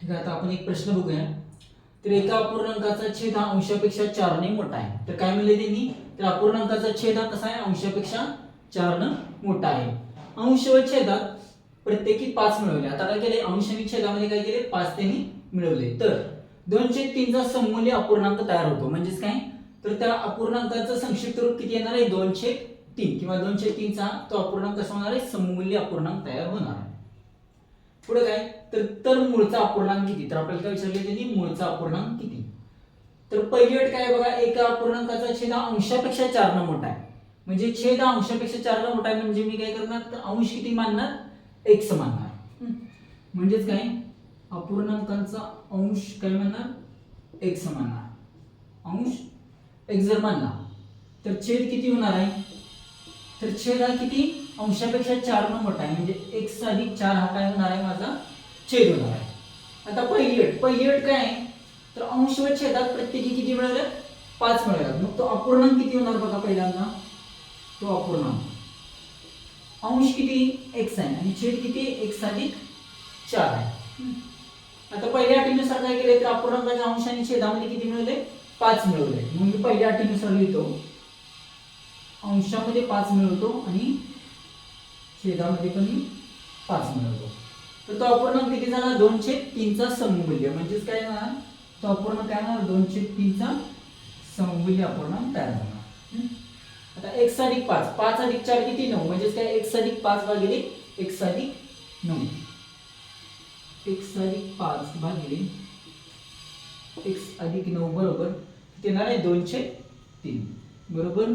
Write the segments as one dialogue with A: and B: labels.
A: ठीक आहे आता आपण एक प्रश्न बघूया. तर एका अपूर्णांकाचा छेद हा अंशापेक्षा चारने मोठा आहे. तर काय म्हणले त्यांनी? तर अपूर्णांकाचा छेद हा कसा आहे? अंशापेक्षा चारनं मोठा आहे. अंश व छेदात प्रत्येकी पाच मिळवले. आता काय केले? अंश आणि छेदामध्ये काय केले? पाच त्यांनी मिळवले. तर दोनशे तीनचा सममूल्य अपूर्णांक तयार होतो. म्हणजेच काय? तर त्या अपूर्णांकाचं संक्षिप्त रूप किती येणार आहे? दोनशे तीन. किंवा दोनशे तीनचा तो अपूर्णांक कसा होणार आहे? सममूल्य अपूर्णांक तयार होणार आहे. पुढे काय? तर तर मूळचा अपूर्णांक किती? तर आपल्याला काय विचारले त्यांनी? मूळचा अपूर्णांक किती? तर पहिली अट काय आहे बघा? एका अपूर्णांकाचा छेद अंशापेक्षा चारनं मोठा आहे. म्हणजे छेद अंशापेक्षा चारनं मोठा आहे म्हणजे मी काय करणार? तर अंश किती मानणार? एक्स मानणार म्हणजेच काय? अपूर्णांकांचा अंश काय म्हणणार एक्स मानणार अंश एक्स जर मानला तर छेद किती होणार आहे? तर छेद हा किती? अंशापेक्षा चार न मोठा आहे. म्हणजे एक अधिक चार हा काय होणार आहे? माझा छेद होणार आहे. आता पहिली अट. पहिली अट काय आहे? तर अंश व छेदात प्रत्येकी किती मिळाले? पाच मिळाले. मग तो अपूर्णांक किती होणार बघा पहिल्यांदा? तो अपूर्णांक. अंश किती? एक्स आहे आणि छेद किती? एक्स अधिक चार आहे. आता पहिल्या अटीनुसार काय केले तर अपूर्णांकाच्या अंश आणि छेदामध्ये किती मिळवले पाच मिळवले मग मी पहिल्या अटीनुसार लिहितो. अंशामध्ये पाच मिळवतो आणि छेदामध्ये पण पाच मिळवतो. तर तो अपूर्णांक किती झाला? दोनशे तीनचा सममूल्य. म्हणजेच काय होणार? तो अपूर्णांक काय होणार? दोनशे तीनचा सममूल्य अपूर्णांक तयार झाला आता एक अधिक पाच. पाच अधिक चार किती? नऊ. म्हणजेच काय? एक अधिक पाच भागिले एक अधिक नऊ. एक्स अधिक पाच भागिले एक्स अधिक नऊ बरोबर येणार आहे? दोनशे तीन. बरोबर?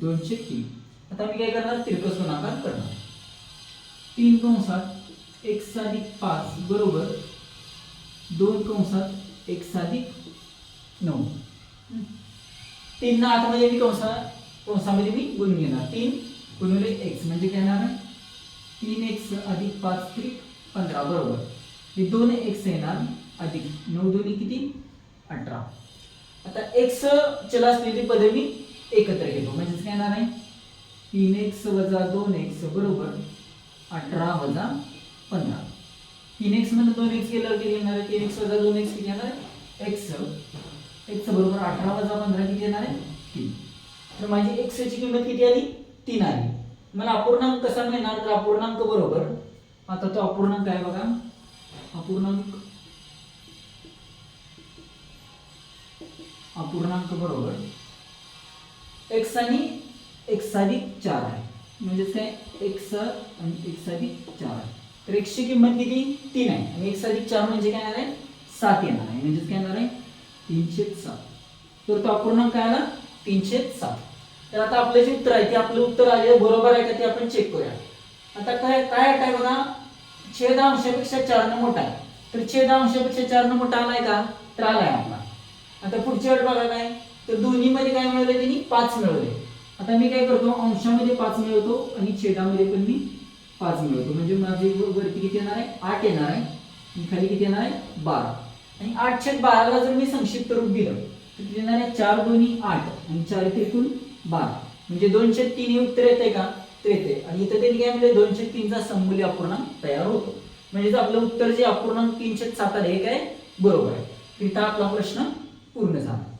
A: दोनशे तीन आता मी काय करणार? तिरकस गुणाकार करणार. तीन कंसात एक अधिक पाच बरोबर दोन कंसात एक अधिक नऊ. तीन ना आतमध्ये म्हणजे मी कंसा कंसामध्ये मी गुण घेणार. तीन गुणिले एक्स म्हणजे काय येणार? तीन एक्स अधिक पाच त्रिक पंधरा. बरोबर. हे दोन एक्स येणार अधिक नऊ दोन्ही किती? अठरा. आता एक्स चला असलेली पदे मी एकत्र घेतो. म्हणजेच काय येणार आहे तीन एक्स वजा दोन एक्स बरोबर अठरा वजा पंधरा. तीन एक्समध्ये दोन एक्स गेल्यावर किती येणार आहे? तीन एक्स वजा दोन एक्स किती येणार आहे? एक्स. एक्स बरोबर अठरा वजा पंधरा किती येणार आहे? तीन. तर माझी एक्सची किंमत किती आली? तीन आली. मला अपूर्णांक कसा मिळणार? तर अपूर्णांक बरोबर. आता तो अपूर्णांक आहे बघा. अपूर्णांक अपूर्णांक बरोबर. एक्स आणि एक्स अधिक चार आहे. म्हणजेच काय एक्स आणि एक्स अधिक चार आहे. तर एक्सची किंमत किती? तीन आहे. आणि एक्स अधिक चार म्हणजे काय येणार आहे? सात येणार आहे. म्हणजेच काय येणार आहे? तीनशे सात. तर तो अपूर्णांक काय आला? तीनशे सात. तर आता आपलं जे उत्तर आहे ते आपलं उत्तर आले बरोबर आहे का ते आपण चेक करूया. आता काय काय काय बघा छेद अंशापेक्षा चारनं मोठा आहे. तर छेद अंशापेक्षा चारनं मोठा आलाय का? तर आलाय आपला. आता पुढची वेळ बघा काय? तर दोन्ही मध्ये काय मिळवले त्यांनी पाच मिळवले आता मी काय करतो? अंशामध्ये पाच मिळवतो आणि छेदामध्ये पण मी पाच मिळवतो. म्हणजे माझे वरती किती येणार आहे? आठ येणार आहे. आणि खाली किती येणार आहे? बारा. आणि आठ छेद बाराला जर मी संक्षिप्त रूप दिलं तर किती येणार आहे चार दोन्ही आठ आणि चार त्रिकूण बारा. म्हणजे दोनशे तीन हे उत्तर येते का? तर येते आणि इथं त्यांनी काय म्हणजे दोनशे तीनचा सममूल्य अपूर्णांक तयार होतो. म्हणजे आपलं उत्तर जे अपूर्णांक तीनशे सात आले हे काय? बरोबर आहे. तिथं आपला प्रश्न पूर्ण झाला.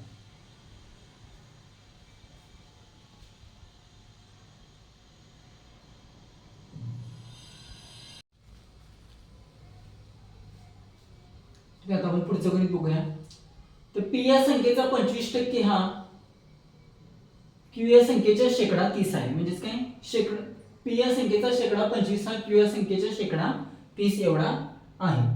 A: ठीक आहे, आता आपण पुढचं गणित बघूया. तर पी या संख्येचा पंचवीस टक्के हा क्यू या संख्येच्या शेकडा तीस आहे. म्हणजेच काय? शेकडा पी या संख्येचा शेकडा पंचवीस हा क्यू या संख्येच्या शेकडा तीस एवढा आहे.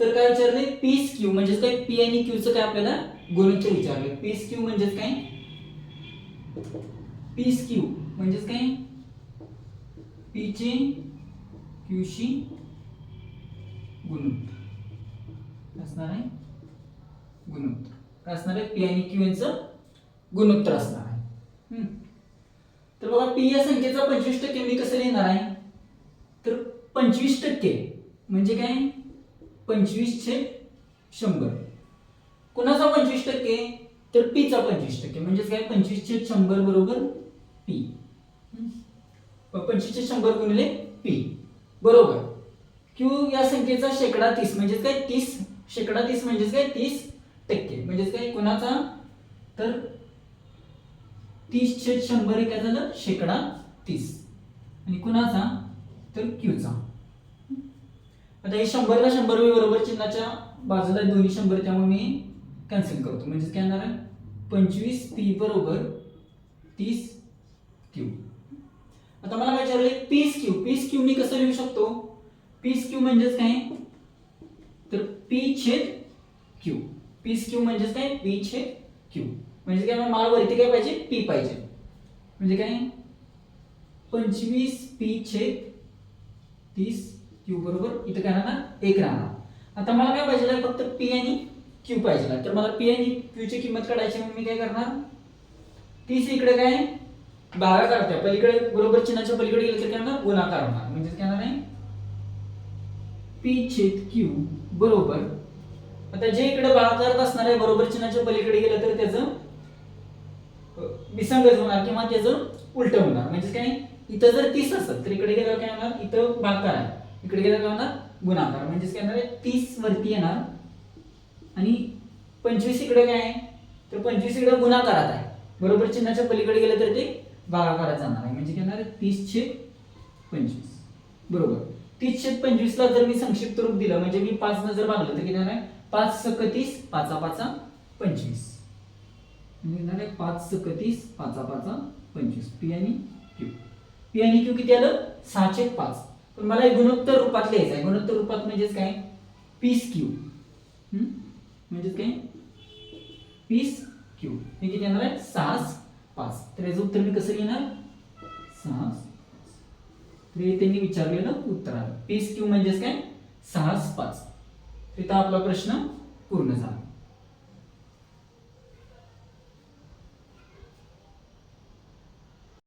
A: तर काय विचारले? पीस क्यू म्हणजेच काय? पी आणि क्यूचं काय आपल्याला गुणोत्तर विचारले. पीस क्यू म्हणजेच काय? पीस क्यू म्हणजेच काय? पीचे क्यूशी गुणोत्तर. असणार आहे? गुणोत्तर. काय असणार आहे पी आणि क्यू यांचं गुणोत्तर असणार आहे. तर बघा पी या संख्येचा पंचवीस टक्के मी कसं लिहिणार आहे? तर पंचवीस टक्के म्हणजे काय? पंचवीस छेद शंभर. कुणाचा पंचवीस टक्के? तर पीचा पंचवीस टक्के. म्हणजेच काय? पंचवीस छेद शंभर बरोबर पी पंचवीस छेद शंभर गुणिले पी बरोबर. क्यू या संख्येचा शेकडा तीस. म्हणजेच काय? तीस शेकडा तीस म्हणजेच काय? तीस टक्के. म्हणजेच काय? कुणाचा? तर तीस छेद शंभर हे काय झालं शेकडा तीस आणि कुणाचा? तर क्यूचा. आता हे शंभरला शंभर बरोबर? चिन्हाच्या बाजूला दोन्ही शंभर त्यामुळे मी कॅन्सल करतो. म्हणजे काय येणार आहे? पंचवीस पी बरोबर तीस क्यू. आता मला काय विचारले पीस क्यू. पीस क्यू मी कसं लिहू शकतो? पीस क्यू म्हणजेच काय? पी छेद क्यू पीस क्यू म्हणजेच काय? पी छेद क्यू म्हणजे काय? मला वरती काय पाहिजे? पी पाहिजे. म्हणजे काय? पंचवीस पी छेद तीस क्यू बरोबर इथं काय राहणार? एक राहणार. आता मला काय पाहिजे? फक्त पी आणि क्यू पाहिजे. तर मला पी आणि क्यूची किंमत काढायची म्हणून मी काय करणार? तीस इकडे काय? बारा काढते पलीकडे बरोबर चिन्हाच्या पलीकडे गेलं तर काय होणार? गुणाकार होणार. म्हणजे काय नाही पी छेद क्यू बरोबर. आता जे इकडे भागाकारत असणार आहे बरोबर चिन्हाच्या पलीकडे गेलं तर त्याचं विसंगत होणार किंवा त्याचं उलट होणार. म्हणजे काय? इथं जर तीस असेल तर इकडे गेल्यावर काय होणार? इथं भागाकार आहे. इकडे गेल्यावर काय होणार? गुणाकार. म्हणजेच काय होणार? आहे तीस वरती येणार. आणि पंचवीस इकडे काय आहे? तर पंचवीस इकडे गुणाकारात आहे. बरोबर चिन्हाच्या पलीकडे गेलं तर ते भागाकारात जाणार आहे. म्हणजे काय होणार? तीस छेद पंचवीस. बरोबर. तीसशे पंचवीसला जर मी संक्षिप्त रूप दिलं म्हणजे मी पाच न जर भागलं तर किती होणार आहे? पाच सकतीस पाचा पाचा पंचवीस. म्हणजे पाच सकतीस पाचा पाचा पंचवीस. पी आणि क्यू पी आणि क्यू किती आलं? सहाशे पाच. पण मला हे गुणोत्तर रूपात लिहायचं आहे. गुणोत्तर रूपात म्हणजेच काय? पीस क्यू म्हणजेच काय? पीस क्यू हे किती येणार आहे? सहा पाच. तर याचं उत्तर मी कसं लिहिणार सहा तर हे त्यांनी विचारलेलं उत्तर आलं. पीस क्यू म्हणजेच काय? सहा पाच. इथं आपला प्रश्न पूर्ण झाला.